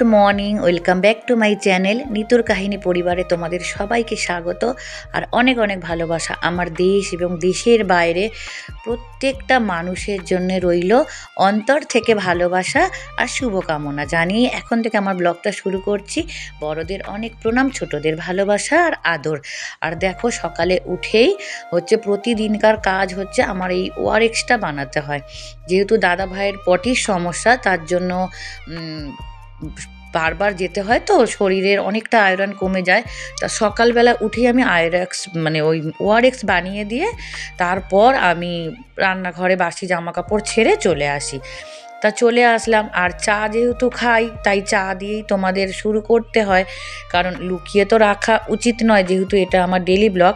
Good morning, welcome back to my channel নিতুর কাহিনী পরিবারে তোমাদের সবাইকে স্বাগত আর অনেক অনেক ভালোবাসা আমার দেশ এবং দেশের বাইরে প্রত্যেকটা মানুষের জন্য রইল অন্তর থেকে ভালোবাসা আর শুভকামনা জানিয়ে এখন থেকে আমার ব্লগটা শুরু করছি। বড়দের অনেক প্রণাম, ছোটদের ভালোবাসা আর আদর। আর দেখো সকালে উঠেই হচ্ছে প্রতিদিনকার কাজ হচ্ছে আমার এই ওয়ারেক্সটা বানাতে হয়। যেহেতু দাদা ভাইয়ের পটির সমস্যা, তার জন্য বারবার যেতে হয় তো শরীরের অনেকটা আয়রন কমে যায়। তা সকালবেলা উঠেই আমি আয়রক্স মানে ওই ওআরএক্স বানিয়ে দিয়ে তারপর আমি রান্নাঘরে বাসি জামা কাপড় ছেড়ে চলে আসি। তা চলে আসলাম। আর চা যেহেতু খাই, তাই চা দিয়েই তোমাদের শুরু করতে হয়। কারণ লুকিয়ে তো রাখা উচিত নয়, যেহেতু এটা আমার ডেলি ব্লগ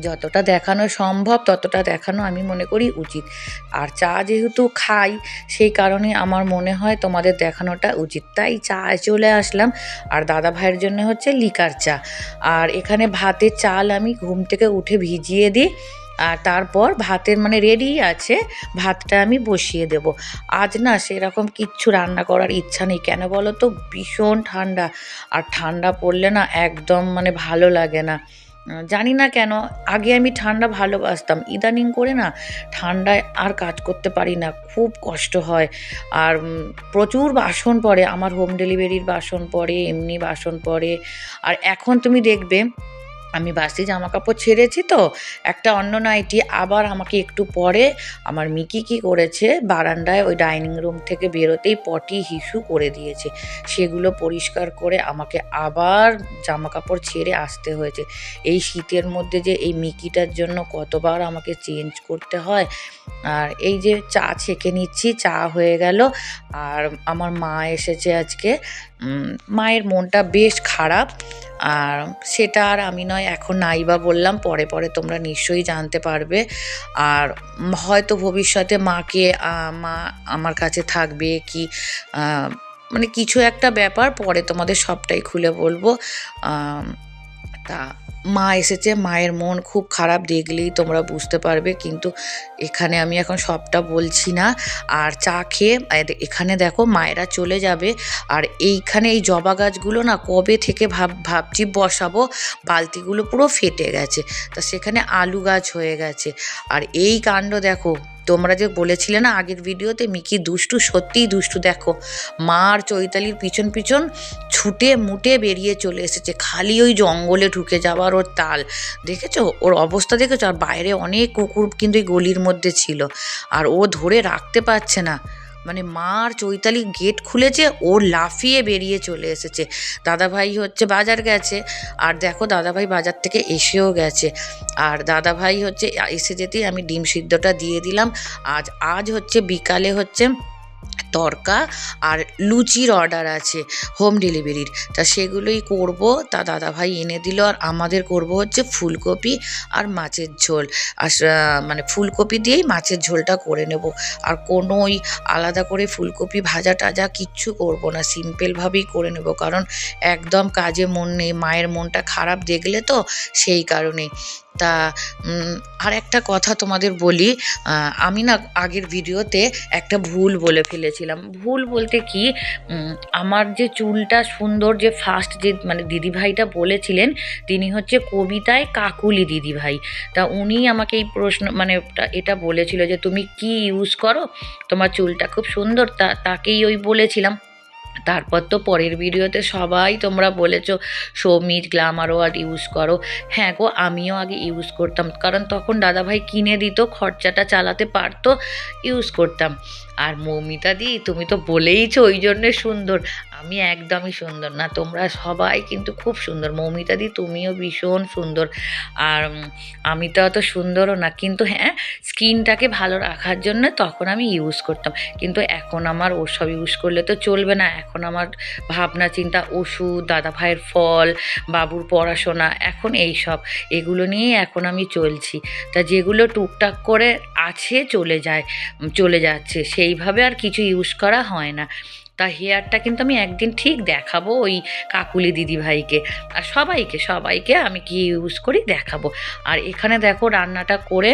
যতটা দেখানো সম্ভব, ততটা দেখানো আমি মনে করি উচিত। আর চা যেহেতু খাই, সেই কারণে আমার মনে হয় তোমাদের দেখানোটা উচিত। তাই চা চলে আসলাম। আর দাদা ভাইয়ের জন্য হচ্ছে লিকার চা। আর এখানে ভাতের চাল আমি ঘুম থেকে উঠে ভিজিয়ে দিই। আর তারপর ভাতের মানে রেডি আছে, ভাতটা আমি বসিয়ে দেব। আজ না সেরকম কিচ্ছু রান্না করার ইচ্ছা নেই। কেন বলো তো? ভীষণ ঠান্ডা। আর ঠান্ডা পড়লে না একদম মানে ভালো লাগে না। জানি না কেন, আগে আমি ঠান্ডা ভালোবাসতাম। ইদানিং করে না, ঠান্ডায় আর কাজ করতে পারি না, খুব কষ্ট হয়। আর প্রচুর বাসন পড়ে, আমার হোম ডেলিভারির বাসন পড়ে, এমনি বাসন পড়ে। আর এখন তুমি দেখবে আমি বাসি জামা কাপড় ছেড়েছি তো, একটা অন্য নাইটি আবার আমাকে একটু পরে আমার মিকি কি করেছে, বারান্দায় ওই ডাইনিং রুম থেকে বেরোতেই পটি, হিসু করে দিয়েছে। সেগুলো পরিষ্কার করে আমাকে আবার জামা কাপড় ছেড়ে আসতে হয়েছে। এই শীতের মধ্যে যে এই মিকিটার জন্য কতবার আমাকে চেঞ্জ করতে হয়, আর এই যে চা ছেঁকে নিচ্ছি, চা হয়ে গেল। আর আমার মা এসেছে আজকে মায়ের মনটা বেশ খারাপ। আর সেটা আর আমি নয়, এখন নাই বা বললাম, পরে পরে তোমরা নিশ্চয়ই জানতে পারবে। আর হয়তো ভবিষ্যতে মাকে মা আমার কাছে থাকবে কি মানে কিছু একটা ব্যাপার, পরে তোমাদের সবটাই খুলে বলব। তা মা এসেছে, মায়ের মন খুব খারাপ, দেখলেই তোমরা বুঝতে পারবে। কিন্তু এখানে আমি এখন সবটা বলছি না। আর চা খেয়ে এখানে দেখো মায়েরা চলে যাবে। আর এইখানে এই জবা গাছগুলো না কবে থেকে ভাব, ভাবছি বসাবো? বালতিগুলো পুরো ফেটে গেছে। তা সেখানে আলু গাছ হয়ে গেছে। আর এই কাণ্ড দেখো, তোমরা যে বলেছিলে না আগের ভিডিওতে, মিকি দুষ্টু সত্যিই দুষ্টু। দেখো মা আর চৈতালির পিছন পিছন ছুটে মুটে বেরিয়ে চলে এসেছে। খালি ওই জঙ্গলে ঢুকে যাওয়ার ওর তাল। দেখেছ? ওর অবস্থা দেখেছ? আর বাইরে অনেক কুকুর কিন্তু এই গলির মধ্যে ছিল। আর ও ধরে রাখতে পারছে না। মানে মার চৈতালি গেট খুলেছে, ও লাফিয়ে বেরিয়ে চলে এসেছে। দাদাভাই হচ্ছে বাজার গেছে। আর দেখো, দাদাভাই বাজার থেকে এসেও গেছে। আর দাদাভাই হচ্ছে, এসে যেতেই আমি ডিম সিদ্ধটা দিয়ে দিলাম। আজ আজ হচ্ছে বিকালে হচ্ছে তরকা আর লুচির অর্ডার আছে হোম ডেলিভারির তা সেগুলোই করব। তা দাদাভাই এনে দিল। আর আমাদের করব হচ্ছে ফুলকপি আর মাছের ঝোল। আর মানে ফুলকপি দিয়েই মাছের ঝোলটা করে নেব। আর কোনো ওই আলাদা করে ফুলকপি ভাজা টাজা কিচ্ছু করব না। সিম্পলভাবেই করে নেব। কারণ একদম কাজে মন নেই, মায়ের মনটা খারাপ দেখলে তো সেই কারণেই। তা আর একটা কথা তোমাদের বলি আমি না আগের ভিডিওতে একটা ভুল বলে ফেলেছিলাম ভুল বলতে কি আমার যে চুলটা সুন্দর যে ফার্স্ট যে মানে দিদিভাইটা বলেছিলেন, তিনি হচ্ছে কবিতায় কাকুলি দিদিভাই। তা উনি আমাকে এই প্রশ্ন মানে এটা বলেছিল যে, তুমি কি ইউজ করো? তোমার চুলটা খুব সুন্দর, তা, তাকেই ওই বলেছিলাম। তারপর তো পরের ভিডিওতে সবাই তোমরা বলেছ সৌমিজ গ্লামার ওয়ার্ড ইউজ করো। হ্যাঁ গো, আমিও আগে ইউজ করতাম, কারণ তখন দাদাভাই কিনে দিত, খরচাটা চালাতে পারতো ইউজ করতাম। আর মৌমিতা দি, তুমি তো বলেইছো ওই জন্যে সুন্দর। আমি একদমই সুন্দর না, তোমরা সবাই কিন্তু খুব সুন্দর। মৌমিতা দি তুমিও ভীষণ সুন্দর। আর আমি তো অত সুন্দরও না, কিন্তু হ্যাঁ স্কিনটাকে ভালো রাখার জন্য তখন আমি ইউজ করতাম। কিন্তু এখন আমার ওসব ইউজ করলে তো চলবে না। এখন আমার ভাবনা, চিন্তা, ওষুধ দাদা ভাইয়ের ফল, বাবুর পড়াশোনা, এখন এই সব এগুলো নিয়েই এখন আমি চলছি। তা যেগুলো টুকটাক করে আছে, চলে যায়, চলে যাচ্ছে, সেইভাবে আর কিছু ইউজ করা হয় না। তা হেয়ারটা কিন্তু আমি একদিন ঠিক দেখাবো ওই কাকুলি দিদিভাইকে। আর সবাইকে সবাইকে আমি কি ইউজ করি দেখাবো। আর এখানে দেখো রান্নাটা করে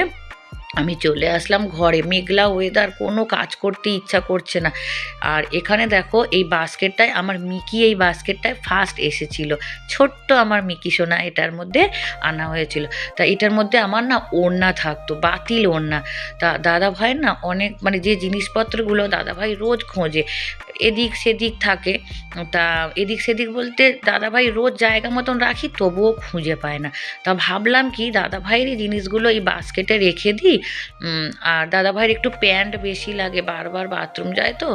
আমি চলে আসলাম ঘরে। মেঘলা ওয়েদার কোনো কাজ করতে ইচ্ছা করছে না। আর এখানে দেখো, এই বাস্কেটটায়, আমার মিকি এই বাস্কেটটায় ফার্স্ট এসেছিল। ছোট্ট আমার মিকি সোনা, এটার মধ্যে আনা হয়েছিল। তা এটার মধ্যে আমার না ওড়না থাকতো, বাতিল ওড়না। তা দাদা ভাইয়ের না অনেক মানে যে জিনিসপত্রগুলো দাদা ভাই রোজ খোঁজে, এদিক সেদিক থাকে। তা এদিক সেদিক বলতে দাদা ভাই রোজ জায়গা মতন রাখি, তবুও খুঁজে পায় না। তা ভাবলাম কি দাদা ভাইয়েরই জিনিসগুলো এই বাস্কেটে রেখে দিই আর দাদা ভাইয়ের একটু প্যান্ট বেশি লাগে, বারবার বাথরুম যায় তো,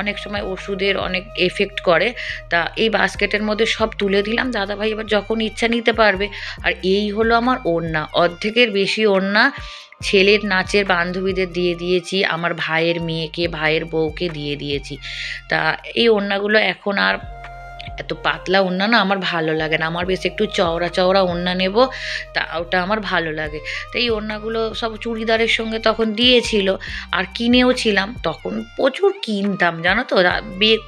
অনেক সময় ওষুধের অনেক এফেক্ট করে। তা এই বাস্কেটের মধ্যে সব তুলে দিলাম দাদা ভাই এবার যখন ইচ্ছা নিতে পারবে, আর এই হলো আমার ওড়না, অর্ধেকের বেশি ওড়না ছেলের নাচের বান্ধবীদের দিয়ে দিয়েছি, আমার ভাইয়ের মেয়েকে, ভাইয়ের বউকে দিয়ে দিয়েছি। তা এই ওড়নাগুলো এখন আর এত পাতলা ওড়না না আমার ভালো লাগে না। আমার বেশ একটু চওড়া চওড়া ওড়না নেব, তা ওটা আমার ভালো লাগে। তো এই ওড়নাগুলো সব চুড়িদারের সঙ্গে তখন দিয়েছিল, আর কিনেও ছিলাম। তখন প্রচুর কিনতাম, জানো তো?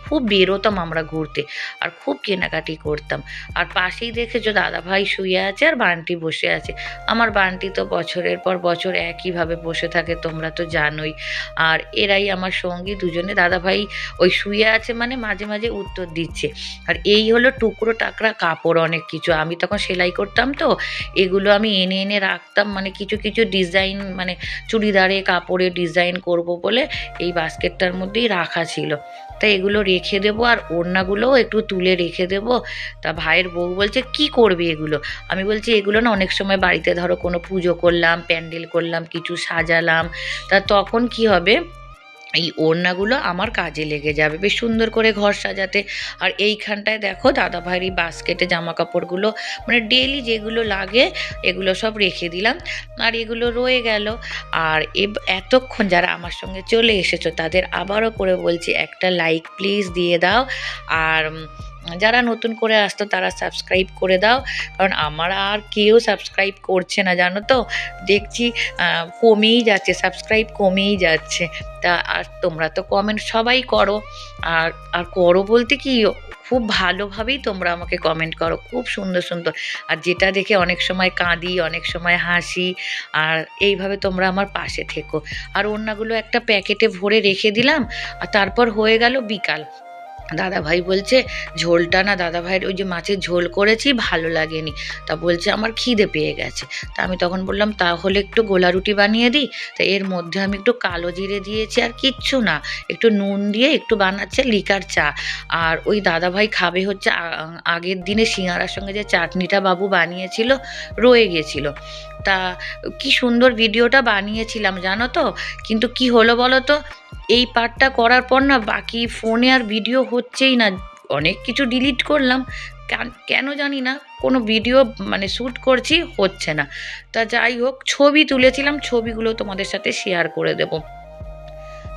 খুব বেরোতাম আমরা ঘুরতে, আর খুব কেনাকাটি করতাম। আর পাশেই দেখেছ দাদা ভাই শুয়ে আছে আর বান্টি বসে আছে। আমার বান্টি তো বছরের পর বছর একইভাবে বসে থাকে, তোমরা তো জানোই। আর এরাই আমার সঙ্গী, দুজনে। দাদা ভাই ওই শুয়ে আছে মানে মাঝে মাঝে উত্তর দিচ্ছে। আর এই হলো টুকরো, টাকরা, কাপড় অনেক কিছু। আমি তখন সেলাই করতাম তো, এগুলো আমি এনে এনে রাখতাম। মানে কিছু কিছু ডিজাইন মানে চুড়িদারে, কাপড়ে ডিজাইন করব বলে এই বাস্কেটটার মধ্যেই রাখা ছিল। তা এগুলো রেখে দেবো আর ওড়নাগুলোও একটু তুলে রেখে দেবো। তা ভাইয়ের বউ বলছে, কি করবে এগুলো? আমি বলছি, এগুলো না অনেক সময় বাড়িতে ধরো কোনো পুজো করলাম, প্যান্ডেল করলাম, কিছু সাজালাম। তা তখন কি হবে? এই ওড়নাগুলো আমার কাজে লেগে যাবে। বেশ সুন্দর করে ঘর সাজাতে। আর এইখানটায় দেখো দাদা ভাইয়ের এই বাস্কেটে জামা কাপড়গুলো মানে ডেলি যেগুলো লাগে, এগুলো সব রেখে দিলাম। আর এগুলো রয়ে গেল। আর এতক্ষণ যারা আমার সঙ্গে চলে এসেছ, তাদের আবারও করে বলছি, একটা লাইক প্লিজ দিয়ে দাও। আর যারা নতুন করে আসতো, তারা সাবস্ক্রাইব করে দাও। কারণ আমার আর কেউ সাবস্ক্রাইব করছে না, জানো তো? দেখছি কমেই যাচ্ছে সাবস্ক্রাইব কমেই যাচ্ছে। তা আর তোমরা তো কমেন্ট সবাই করো। আর আর করো বলতে কি, খুব ভালোভাবেই তোমরা আমাকে কমেন্ট করো। খুব সুন্দর সুন্দর। আর যেটা দেখে অনেক সময় কাঁদি, অনেক সময় হাসি, আর এইভাবে তোমরা আমার পাশে থেকো। আর ওড়নাগুলো একটা প্যাকেটে ভরে রেখে দিলাম, আর তারপর হয়ে গেল বিকাল। দাদা ভাই বলছে, ঝোলটা না দাদা ভাইয়ের ওই যে মাছের ঝোল করেছি, ভালো লাগেনি। তা বলছে, আমার খিদে পেয়ে গেছে। তা আমি তখন বললাম, তাহলে একটু গোলা রুটি বানিয়ে দিই। তা এর মধ্যে আমি একটু কালো জিরে দিয়েছি আর কিচ্ছু না, একটু নুন দিয়ে একটু বানাচ্ছে লিকার চা। আর ওই দাদা ভাই খাবে হচ্ছে আগের দিনে সিঙ্গারার সঙ্গে যে চাটনিটা বাবু বানিয়েছিল, রয়ে গেছিল। তা কি সুন্দর ভিডিওটা বানিয়েছিলাম, জানো তো? কিন্তু কি হলো বলো তো? এই পার্টটা করার পর না বাকি ফোনে আর ভিডিও হচ্ছেই না। অনেক কিছু ডিলিট করলাম। কেন- জানি না, কোনো ভিডিও মানে শ্যুট করছি, হচ্ছে না। তা যাই হোক, ছবি তুলেছিলাম, ছবিগুলো তোমাদের সাথে শেয়ার করে দেবো।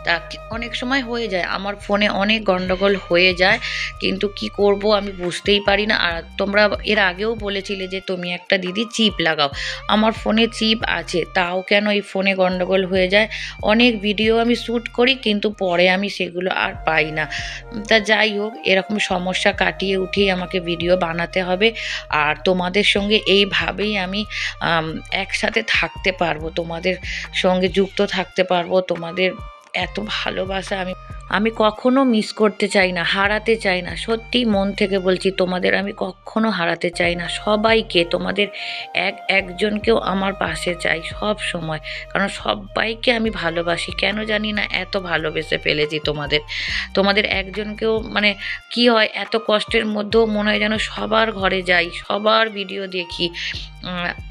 তা অনেক সময় হয়ে যায়। আমার ফোনে অনেক গন্ডগোল হয়ে যায়, কিন্তু কি করব আমি বুঝতেই পারি না। আর তোমরা এর আগেও বলেছিলে যে তুমি একটা দিদি চিপ লাগাও। আমার ফোনে চিপ আছে, তাও কেন এই ফোনে গন্ডগোল হয়ে যায়? অনেক ভিডিও আমি শ্যুট করি, কিন্তু পরে আমি সেগুলো আর পাই না। তা যাই হোক, এরকম সমস্যা কাটিয়ে উঠিয়ে আমাকে ভিডিও বানাতে হবে। আর তোমাদের সঙ্গে এইভাবেই আমি, একসাথে থাকতে পারব। তোমাদের সঙ্গে যুক্ত থাকতে পারব। তোমাদের এত ভালোবাসা আমি আমি কখনো মিস করতে চাই না, হারাতে চাই না। সত্যি মন থেকে বলছি, তোমাদের আমি কখনো হারাতে চাই না। সবাইকে, তোমাদের এক একজনকেও আমার পাশে চাই সব সময়। কারণ সবাইকে আমি ভালোবাসি। কেন জানি না, এত ভালোবেসে ফেলেছি তোমাদের। তোমাদের একজনকেও মানে কি হয়, এত কষ্টের মধ্যেও মনে হয় যেন সবার ঘরে যাই, সবার ভিডিও দেখি।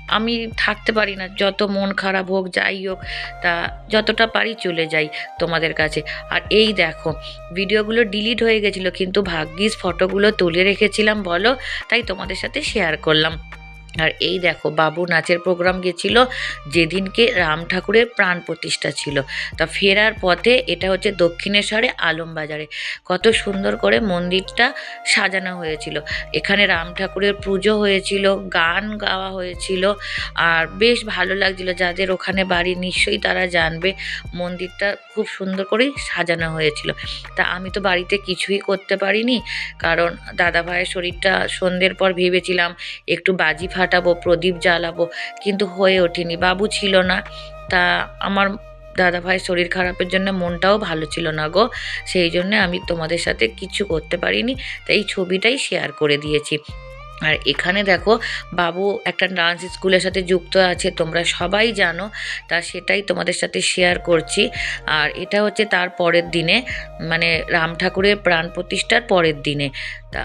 আমি থাকতে পারি না, যত মন খারাপ হোক, যাই হোক, তা যতটা পারি চলে যাই তোমাদের কাছে। আর এই দেখো ভিডিওগুলো ডিলিট হয়ে গেছিল, কিন্তু ভাগ্যিস ফটোগুলো তুলে রেখেছিলাম, বলো। তাই তোমাদের সাথে শেয়ার করলাম। আর এই দেখো, বাবু নাচের প্রোগ্রাম গেছিল, যেদিনকে রাম ঠাকুরের প্রাণ প্রতিষ্ঠা ছিল। তা ফেরার পথে এটা হচ্ছে দক্ষিণেশ্বরে আলমবাজারে কত সুন্দর করে মন্দিরটা সাজানো হয়েছিল। এখানে রাম ঠাকুরের পুজো হয়েছিল, গান গাওয়া হয়েছিল, আর বেশ ভালো লাগছিল। যাদের ওখানে বাড়ি নিশ্চয়ই তারা জানবে, মন্দিরটা খুব সুন্দর করেই সাজানো হয়েছিল। তা আমি তো বাড়িতে কিছুই করতে পারিনি, কারণ দাদা ভাইয়ের শরীরটা সন্ধ্যের পর ভেবেছিলাম একটু বাজি ফাটাবো প্রদীপ জ্বালাবো, কিন্তু হয়ে ওঠেনি। বাবু ছিল না। তা আমার দাদা ভাই শরীর খারাপের জন্য মনটাও ভালো ছিল না গো। সেই জন্য আমি তোমাদের সাথে কিছু করতে পারিনি, তাই ছবিটাই শেয়ার করে দিয়েছি। আর এখানে দেখো, বাবু একটা ডান্স স্কুলের সাথে যুক্ত আছে, তোমরা সবাই জানো, তা সেটাই তোমাদের সাথে শেয়ার করছি। আর এটা হচ্ছে তার পরের দিনে মানে রাম ঠাকুরের প্রাণ প্রতিষ্ঠার পরের দিনে। তা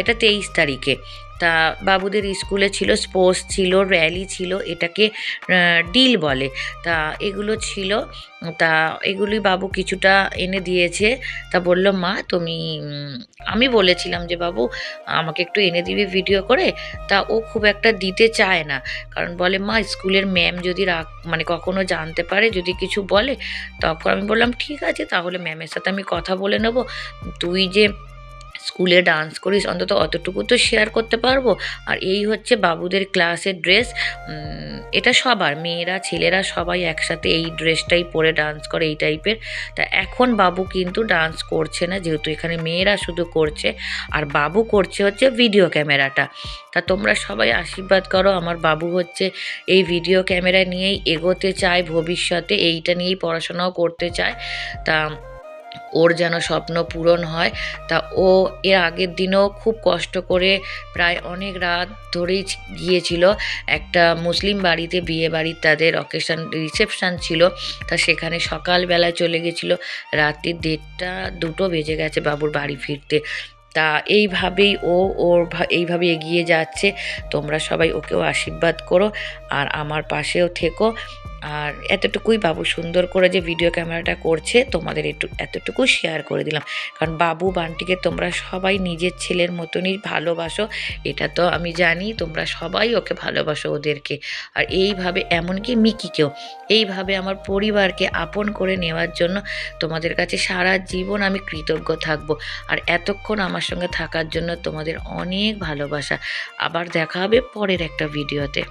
এটা তেইশ তারিখে। তা বাবুদের স্কুলে ছিল, স্পোর্টস ছিল, র্যালি ছিল, এটাকে ডিল বলে। তা এগুলো ছিল, তা এগুলি বাবু কিছুটা এনে দিয়েছে। তা বলল, মা, তুমি আমি বলেছিলাম যে, বাবু, আমাকে একটু এনে দিবি ভিডিও করে? তা ও খুব একটা দিতে চায় না। কারণ বলে, মা, স্কুলের ম্যাম যদি রাখ মানে কখনো জানতে পারে, যদি কিছু বলে, তখন আমি বললাম, ঠিক আছে, তাহলে ম্যামের সাথে আমি কথা বলে নেব। তুই যে স্কুলে ডান্স করিস, অন্তত অতটুকু তো শেয়ার করতে পারব। আর এই হচ্ছে বাবুদের ক্লাসের ড্রেস এটা সবার, মেয়েরা, ছেলেরা সবাই একসাথে এই ড্রেসটাই পরে ডান্স করে, এই টাইপের তা এখন বাবু কিন্তু ডান্স করছে না, যেহেতু এখানে মেয়েরা শুধু করছে, আর বাবু করছে হচ্ছে ভিডিও ক্যামেরাটা তা তোমরা সবাই আশীর্বাদ করো, আমার বাবু হচ্ছে এই ভিডিও ক্যামেরা নিয়েই এগোতে চায়, ভবিষ্যতে এইটা নিয়েই পড়াশোনাও করতে চায়। তা ওর যেন স্বপ্ন পূরণ হয়, তা ও এর আগের দিনও খুব কষ্ট করে প্রায় অনেক রাত ধরেই গিয়েছিল। একটা মুসলিম বাড়িতে বিয়ে বাড়ির তাদের অকেশন রিসেপশান ছিল, তা সেখানে সকালবেলায় চলে গেছিল। রাত্রি দেড়টা দুটো বেজে গেছে বাবুর বাড়ি ফিরতে। তা এইভাবেই ও ওর এইভাবে এগিয়ে যাচ্ছে। তোমরা সবাই ওকেও আশীর্বাদ করো, আর আমার পাশেও থেকো। আর এতটুকুই বাবু সুন্দর করে যে ভিডিও ক্যামেরাটা করছে, তোমাদের একটু, এতটুকু শেয়ার করে দিলাম। কারণ বাবু, বান্টিকে তোমরা সবাই নিজের ছেলের মতনই ভালোবাসো, এটা তো আমি জানি, তোমরা সবাই ওকে ভালোবাসো ওদেরকে। আর এইভাবে, এমনকি মিকিকেও, এইভাবে আমার পরিবারকে আপন করে নেওয়ার জন্য তোমাদের কাছে সারা জীবন আমি কৃতজ্ঞ থাকব। আর এতক্ষণ আমার সঙ্গে থাকার জন্য তোমাদের অনেক ভালোবাসা। আবার দেখা হবে পরের একটা ভিডিওতে